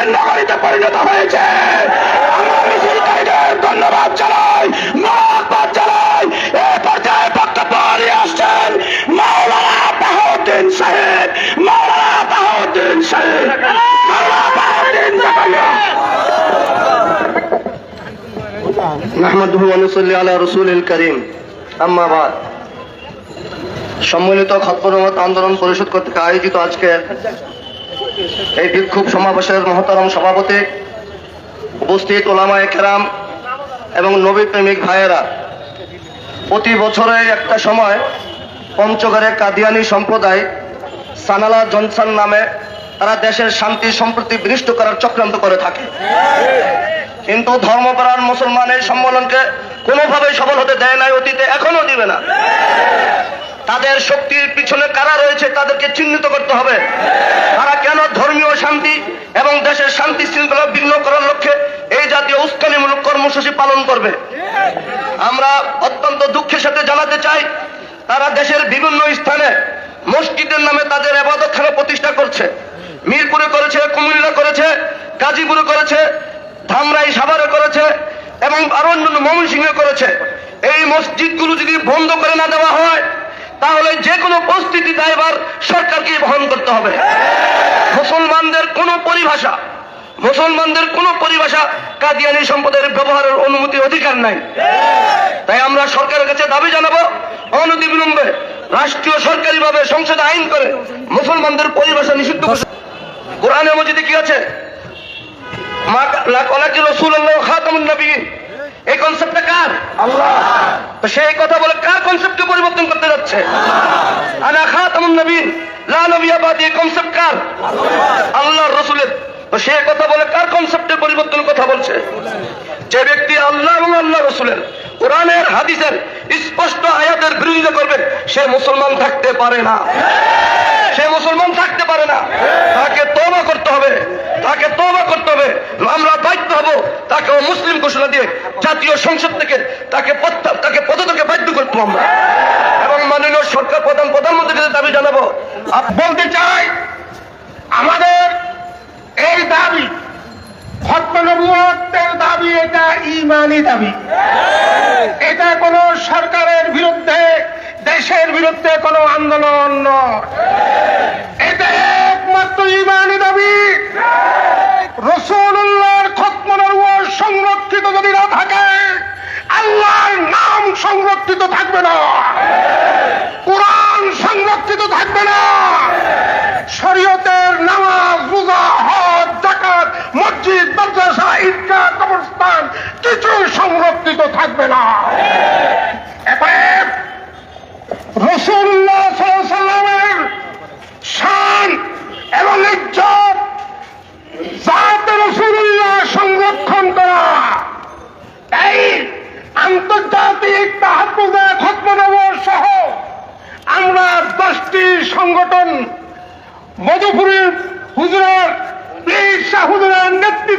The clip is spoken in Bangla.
ইসলামের নগরীতে পরিণত হয়েছে। মিছিলকারীদের ধন্যবাদ জানাই এ পর্যায়ে বক্তব্য আসছেন মাওলানা বাহাউদ্দিন সাহেব। মাওলানা বাহাউদ্দিন সাহেব। সম্মিলিত খতবরমত আন্দোলন পরিষদ কর্তৃক আয়োজিত আজকের এই বিক্ষোভ সমাবেশের মহতারম সভাপতি, উপস্থিত ওলামায়ে কেরাম এবং নবী প্রেমিক ভাইয়েরা। প্রতি বছরে একটা সময় পঞ্চগড়ে কাদিয়ানি সম্প্রদায় সানালা জনসান নামে তারা দেশের শান্তি, সম্প্রতি বিনিষ্ট করার চক্রান্ত করে থাকে। কিন্তু ধর্মপ্রাণ মুসলমান এই সম্মেলনকে কোনোভাবেই সফল হতে দেয় নাই, অতীতে এখনও দিবে না। তাদের শক্তির পিছনে কারা রয়েছে তাদেরকে চিহ্নিত করতে হবে। তারা কেন ধর্মীয় শান্তি এবং দেশের শান্তি শৃঙ্খলা বিঘ্ন করার লক্ষ্যে এই জাতীয় উস্কানিমূলক কর্মসূচি পালন করবে? আমরা অত্যন্ত দুঃখের সাথে জানাতে চাই, তারা দেশের বিভিন্ন স্থানে মসজিদের নামে তাদের আবাদতখানা প্রতিষ্ঠা করছে। মিরপুরে করেছে, কুমিল্লা করেছে, গাজীপুরে করেছে, ধামরাই সাভারে করেছে এবং আরও অন্যান্য ময়মনসিংহে করেছে। এই মসজিদগুলো যদি বন্ধ করে না দেওয়া হয় তাহলে যে কোনো পরিস্থিতি দায়ভার সরকারকে বহন করতে হবে। মুসলমানদের কোনো পরিভাষা, মুসলমানদের কোনো পরিভাষা কাদিয়ানি সম্পদের ব্যবহারের অনুমতি অধিকার নাই। তাই আমরা সরকারের কাছে দাবি জানাব অনতি বিলম্বে রাষ্ট্রীয় সরকারিভাবে সংসদে আইন করে মুসলমানদের পরিভাষা নিষিদ্ধ কোরআনের মসজিদে কি আছে? এই কনসেপ্টটা কার? আল্লাহ। তো সেই কথা বলে কার কনসেপ্টকে পরিবর্তন করতে যাচ্ছে? আনা খাতামুন নবীন, লা কনসেপ্ট কার? আল্লাহর রসুলের। তো সে কথা বলে কার কনসেপ্টের পরিবর্তন কথা বলছে? যে ব্যক্তি আল্লাহ এবং আল্লাহ রসুলের কোরআনের, হাদিসের স্পষ্ট আয়াতের বিরোধিতা করবে, সে মুসলমান থাকতে পারে না। সে মুসলমান থাকতে পারে না। তাকে তবা করতে হবে। তাকে তবা করতে হবে। আমরা দায়িত্ব হব তাকে মুসলিম ঘোষণা দিয়ে জাতীয় সংসদ থেকে তাকে তাকে পদত্যাগে বাধ্য করতে হবে আমরা। এবং মাননীয় সরকার প্রধান দাবি জানাব বলতে চাই, আমাদের এই দাবি দাবি, এটা ইমানি দাবি। এটা কোন সরকারের বিরুদ্ধে, দেশের বিরুদ্ধে কোন আন্দোলন নয় এটা একমাত্র ইমানি দাবি রসুল্লাহর খতমনবুয় সংরক্ষিত যদি না থাকে আল্লাহর নাম সংরক্ষিত থাকবে না কোরআন সংরক্ষিত থাকবে না শরীয়তের নামাজ রোজা হজ জাকাত মসজিদ মাদ্রাসা ঈদগাহ কবরস্থান কিছু সংরক্ষিত থাকবে না। এবার রসুল্লাহ সাল্লামের শান এবং ইজ্জত জাত রসুল্লাহ সংরক্ষণ করা। এই আন্তর্জাতিক তাহাবুদা খতমনগর সহ আমরা দশটি সংগঠন, মধুপুরের হুজুরের নেতৃত্বে